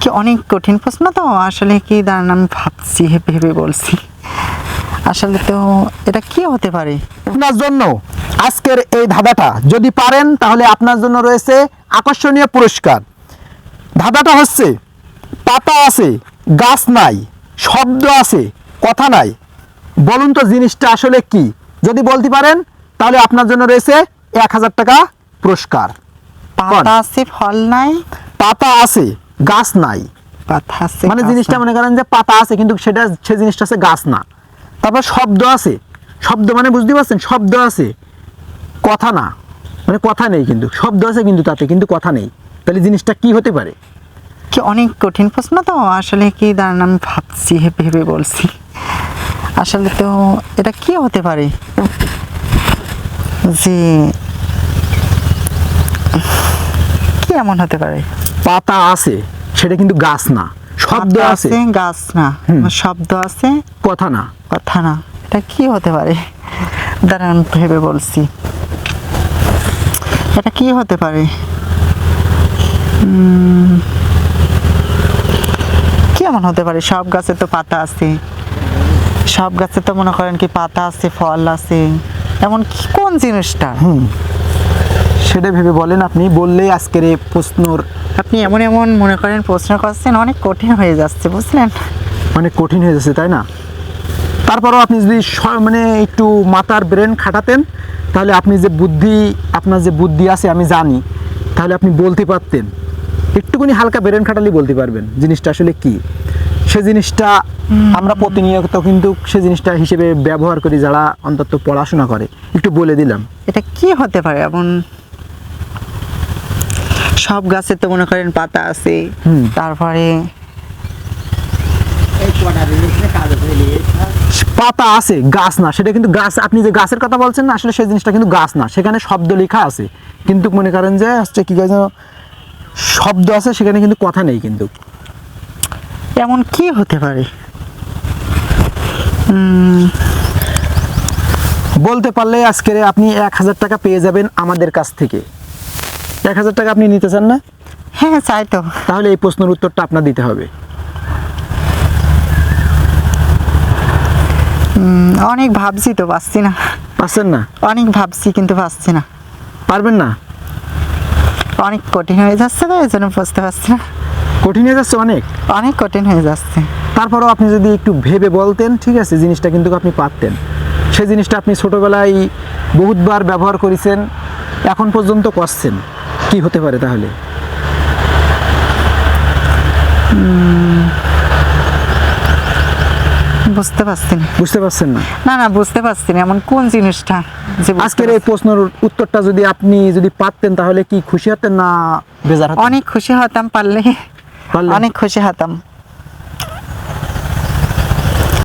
কি অনেক কঠিন প্রশ্ন তো আসলে কি দাঁড়ান আমি ভাবছি ভেবে বলছি। আসলে তো এটা কি হতে পারে? আপনার জন্য আজকের এই ধাঁধাটা যদি পারেন তাহলে আপনার জন্য রয়েছে আকর্ষণীয় পুরস্কার। ধাঁধাটা হচ্ছে পাতা আছে গাছ নাই শব্দ আছে কথা নাই। বলুন তো জিনিসটা আসলে কি? যদি বলতে পারেন তাহলে আপনার জন্য রয়েছে এক হাজার টাকা পুরস্কার। পাতা আছে ফল নাই। পাতা আছে গাছ নাই। পাতা আছে মানে জিনিসটা মনে করেন যে পাতা আছে কিন্তু সেটা সে জিনিসটা আছে গাছ না। তারপর শব্দ আছে। শব্দ মানে বুঝতে পারছেন? শব্দ আছে। কথা না। মানে কথা নেই কিন্তু। শব্দ আছে কিন্তু তাতে কিন্তু কথা নেই। তাহলে জিনিসটা কি হতে পারে? কি অনেক কঠিন প্রশ্ন তো। আসলে কি দাঁড়ান আমি ভাবছি ভেবে বলছি। আসলে তো এটা কি হতে পারে? যে কি এমন হতে পারে? পাতা আছে সেটা কিন্তু গাছ না শব্দ আছে। গাছ না। শব্দ আছে কথা না। কথা না। এটা কি হতে পারে? দাঁড়ান ভেবে বলছি। এটা কি হতে পারে? উম, কি এমন হতে পারে? সব গাছে তো পাতা আছে। সব গাছে তো মনে করেন কি পাতা আছে ফল আছে। এমন কি কোন জিনিসটা? সেটা ভেবে বলেন আপনি বললেই আজকের এই প্রশ্নর আপনি এমন এমন মনে করেন প্রশ্ন করছেন অনেক কঠিন হয়ে যাচ্ছে বুঝলেন? অনেক কঠিন হয়ে যাচ্ছে তাই না? তারপরও আপনি যদি মানে একটু মাথার ব্রেন খাটাতেন তাহলে আপনি যে বুদ্ধি আপনার যে বুদ্ধি আছে আমি জানি তাহলে আপনি বলতে পারতেন। একটুখানি হালকা ব্রেন খাটালেই বলতে পারবেন জিনিসটা আসলে কি? সে জিনিসটা আমরা প্রতিনিয়ত কিন্তু সে জিনিসটা হিসেবে ব্যবহার করি যারা অন্তত পড়াশোনা করে। একটু বলে দিলাম। এটা কি হতে পারে এমন সব গাছে তো মনে করেন পাতা আছে। তারপরে পাতা আছে গাছ না সেটা কিন্তু গাছ আপনি যে গাছের কথা বলছেন না আসলে সেই জিনিসটা কিন্তু গাছ না সেখানে শব্দ লেখা আছে। কিন্তু মনে করেন যে হচ্ছে কি যেন শব্দ আছে সেখানে কিন্তু কথা নেই কিন্তু। এমন কি হতে পারে? বলতে পারলে আজকে আপনি এক হাজার টাকা পেয়ে যাবেন আমাদের কাছ থেকে। এক হাজার টাকা আপনি নিতে চান না? হ্যাঁ চাই তো। তাহলে এই প্রশ্নের উত্তরটা আপনার দিতে হবে। অনেক ভাবছি তো পাচ্ছি না। পারছেন না? অনেক ভাবছি কিন্তু পাচ্ছি না। পারবেন না? অনেক কঠিন হয়ে যাচ্ছে তো এই জন্য বুঝতে পারছি না। কঠিন হয়ে যাচ্ছে অনেক? অনেক কঠিন হয়ে যাচ্ছে। তারপরেও আপনি যদি একটু ভেবে বলতেন ঠিক আছে জিনিসটা কিন্তু আপনি পারতেন। সেই জিনিসটা আপনি ছোটোবেলায় বহুতবার ব্যবহার করেছেন এখন পর্যন্ত করছেন। কি হতে পারে তাহলে? বুঝতে পারছি না। বুঝতে পারছেন না? না না বুঝতে পারছি না। এমন কোন জিনিসটা যে আজকের এই প্রশ্নের উত্তরটা যদি আপনি যদি পারতেন তাহলে কি খুশি হতেন না বেজার অনেক খুশি হতাম পারলে। পারলে? অনেক খুশি হতাম।